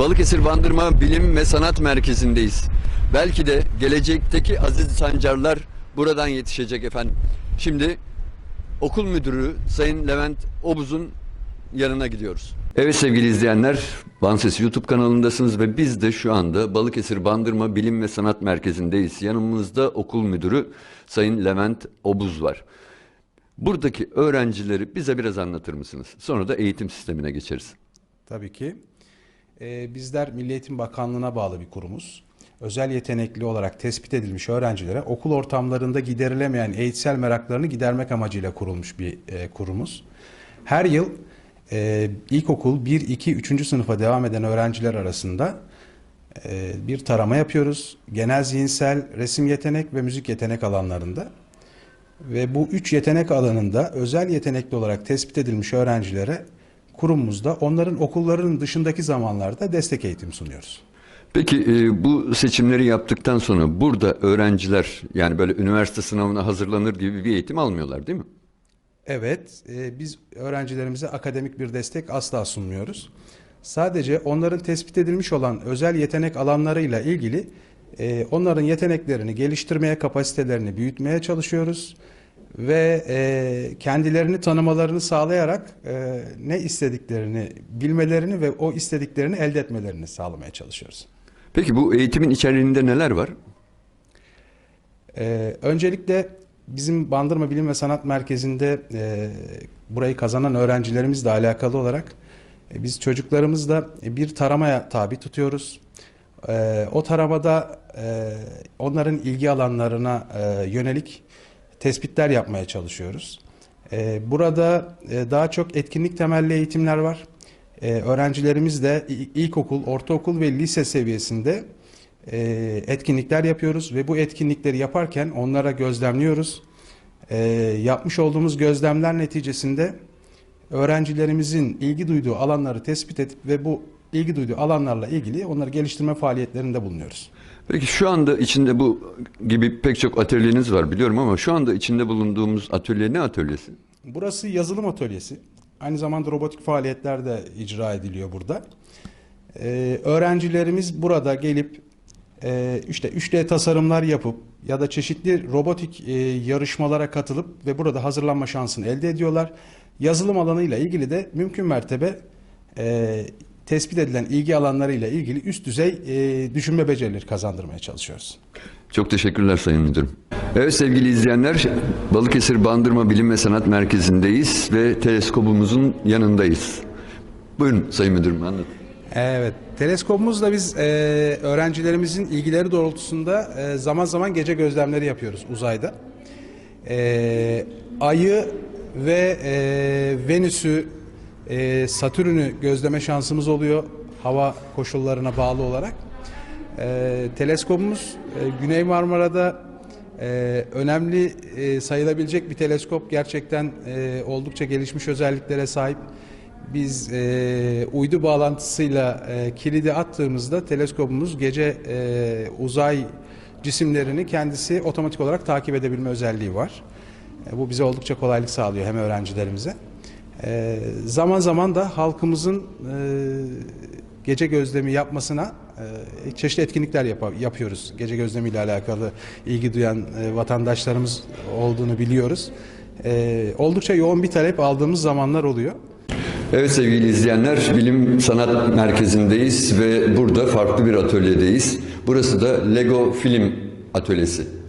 Balıkesir Bandırma Bilim ve Sanat Merkezi'ndeyiz. Belki de gelecekteki aziz sancarlar buradan yetişecek efendim. Şimdi okul müdürü Sayın Levent Obuz'un yanına gidiyoruz. Evet sevgili izleyenler, Ban Sesi YouTube kanalındasınız ve biz de şu anda Balıkesir Bandırma Bilim ve Sanat Merkezi'ndeyiz. Yanımızda okul müdürü Sayın Levent Obuz var. Buradaki öğrencileri bize biraz anlatır mısınız? Sonra da eğitim sistemine geçeriz. Tabii ki. Ee, bizler Milli Eğitim Bakanlığı'na bağlı bir kurumuz. Özel yetenekli olarak tespit edilmiş öğrencilere okul ortamlarında giderilemeyen eğitsel meraklarını gidermek amacıyla kurulmuş bir e, kurumuz. Her yıl e, ilkokul 1, 2, 3. sınıfa devam eden öğrenciler arasında e, bir tarama yapıyoruz. Genel zihinsel, resim yetenek ve müzik yetenek alanlarında. Ve bu üç yetenek alanında özel yetenekli olarak tespit edilmiş öğrencilere kurumumuzda onların okullarının dışındaki zamanlarda destek eğitim sunuyoruz. Peki e, bu seçimleri yaptıktan sonra burada öğrenciler yani böyle üniversite sınavına hazırlanır gibi bir eğitim almıyorlar değil mi? Evet, e, biz öğrencilerimize akademik bir destek asla sunmuyoruz. Sadece onların tespit edilmiş olan özel yetenek alanlarıyla ilgili e, onların yeteneklerini geliştirmeye, kapasitelerini büyütmeye çalışıyoruz. Ve e, kendilerini tanımalarını sağlayarak e, ne istediklerini bilmelerini ve o istediklerini elde etmelerini sağlamaya çalışıyoruz. Peki bu eğitimin içeriğinde neler var? Ee, öncelikle bizim Bandırma Bilim ve Sanat Merkezi'nde e, burayı kazanan öğrencilerimizle alakalı olarak e, biz çocuklarımızla bir taramaya tabi tutuyoruz. E, o taramada e, onların ilgi alanlarına e, yönelik tespitler yapmaya çalışıyoruz. E, burada e, daha çok etkinlik temelli eğitimler var. E, öğrencilerimiz de ilkokul, ortaokul ve lise seviyesinde e, etkinlikler yapıyoruz ve bu etkinlikleri yaparken onlara gözlemliyoruz. E, yapmış olduğumuz gözlemler neticesinde öğrencilerimizin ilgi duyduğu alanları tespit edip ve bu ilgi duyduğu alanlarla ilgili onları geliştirme faaliyetlerinde bulunuyoruz. Peki şu anda içinde bu gibi pek çok atölyeniz var biliyorum ama şu anda içinde bulunduğumuz atölye ne atölyesi? Burası yazılım atölyesi. Aynı zamanda robotik faaliyetler de icra ediliyor burada. Ee, öğrencilerimiz burada gelip e, işte 3D tasarımlar yapıp ya da çeşitli robotik e, yarışmalara katılıp ve burada hazırlanma şansını elde ediyorlar. Yazılım alanıyla ilgili de mümkün mertebe e, tespit edilen ilgi alanlarıyla ilgili üst düzey e, düşünme becerileri kazandırmaya çalışıyoruz. Çok teşekkürler Sayın Müdürüm. Evet sevgili izleyenler, Balıkesir Bandırma Bilim ve Sanat Merkezi'ndeyiz ve teleskobumuzun yanındayız. Buyurun Sayın Müdürüm anlatın. Evet, teleskopumuzla biz e, öğrencilerimizin ilgileri doğrultusunda e, zaman zaman gece gözlemleri yapıyoruz uzayda. E, Ayı ve e, Venüs'ü, e, Satürn'ü gözleme şansımız oluyor hava koşullarına bağlı olarak. E, teleskopumuz e, Güney Marmara'da e, önemli e, sayılabilecek bir teleskop. Gerçekten e, oldukça gelişmiş özelliklere sahip. Biz e, uydu bağlantısıyla e, kilidi attığımızda teleskopumuz gece e, uzay cisimlerini kendisi otomatik olarak takip edebilme özelliği var. E, bu bize oldukça kolaylık sağlıyor hem öğrencilerimize. E, zaman zaman da halkımızın e, gece gözlemi yapmasına e, çeşitli etkinlikler yapa- yapıyoruz. Gece gözlemiyle alakalı ilgi duyan e, vatandaşlarımız olduğunu biliyoruz. E, oldukça yoğun bir talep aldığımız zamanlar oluyor. Evet sevgili izleyenler, Bilim Sanat Merkezi'ndeyiz ve burada farklı bir atölyedeyiz. Burası da Lego Film Atölyesi.